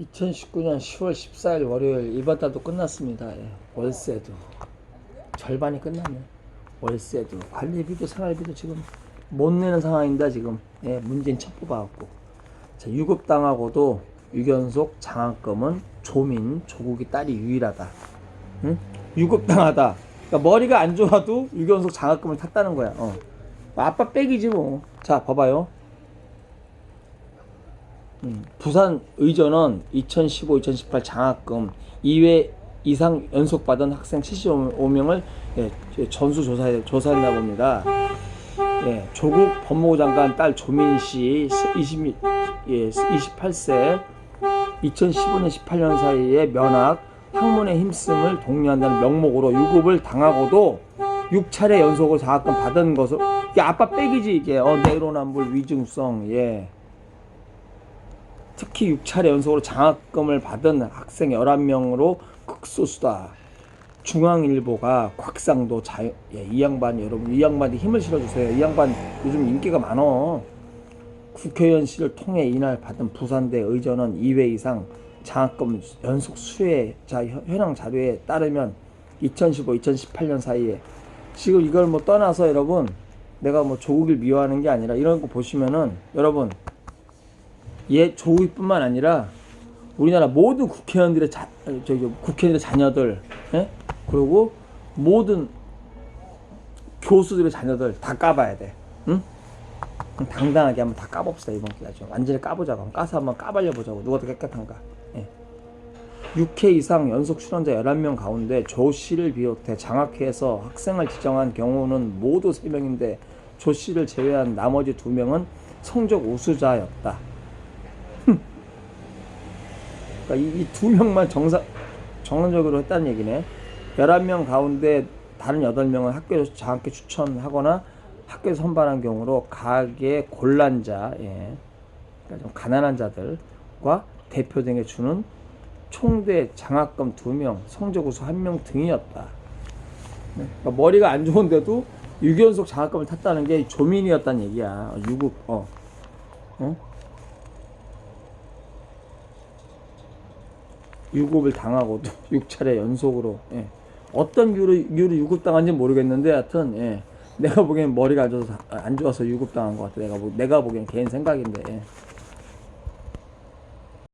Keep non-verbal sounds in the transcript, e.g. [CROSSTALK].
2019년 10월 14일 월요일 이번 달도 끝났습니다. 예. 월세도 절반이 끝났네. 월세도 관리비도 생활비도 지금 못 내는 상황입니다. 지금 예, 문재인 첫 뽑아갖고 자, 유급당하고도 유견속 장학금은 조민 조국이 딸이 유일하다. 응? 유급당하다. 그러니까 머리가 안 좋아도 유견속 장학금을 탔다는 거야. 어. 아빠 백이지 뭐. 자 봐봐요. 음, 부산 의전은 2015-2018 장학금 2회 이상 연속 받은 학생 75명을 예, 전수 조사해, 조사했나 봅니다. 예, 조국 법무부 장관 딸 조민 씨 20, 예, 28세 2015년 18년 사이에 면학 학문에 힘씀을 독려한다는 명목으로 유급을 당하고도 6차례 연속으로 장학금 받은 것을 이게 아빠 백이지 이게 어 내로남불 위증성 예. 특히 6차례 연속으로 장학금을 받은 학생 11명으로 극소수다. 중앙일보가 곽상도 자, 예, 이 양반 여러분 이 양반이 힘을 실어주세요. 이 양반 요즘 인기가 많어. 국회의원실을 통해 이날 받은 부산대 의전은 2회 이상 장학금 연속 수혜 자 현- 현황 자료에 따르면 2015, 2018년 사이에 지금 이걸 뭐 떠나서 여러분 내가 뭐 조국을 미워하는 게 아니라 이런 거 보시면은 여러분 예 조국뿐만 아니라 우리나라 모든 국회의원들의 자, 저기 국회의원들의 자녀들, 예? 그리고 모든 교수들의 자녀들 다 까봐야 돼, 응? 당당하게 한번 다 까봅시다 이번 기회에 좀 완전히 까보자고, 까서 한번 까발려 보자고 누가 더 깨끗한가. 예. 6회 이상 연속 출연자 11명 가운데 조 씨를 비롯해 장학회에서 학생을 지정한 경우는 모두 3명인데 조 씨를 제외한 나머지 2명은 성적 우수자였다. 그러니까 이두 명만 정상 정상적으로 했다는 얘기네. 11명 가운데 다른 8명은 학교에서 장학회 추천하거나 학교에서 선발한 경우로 가계 곤란자, 예. 그러니까 좀 가난한 자들과 대표 등에 주는 총대 장학금 2명, 성적 우수 1명 등이었다. 네. 그러니까 머리가 안 좋은데도 유기연속 장학금을 탔다는 게 조민이었다는 얘기야. 유급, 어. 어? 유급을 당하고도 [LAUGHS] 6차례 연속으로 예. 어떤 이유로, 이유로 유급 당한지 모르겠는데 하여튼 예. 내가 보기엔 머리가 안 좋아서, 안 좋아서 유급 당한 것 같아 내가, 보, 내가 보기엔 개인 생각인데 예.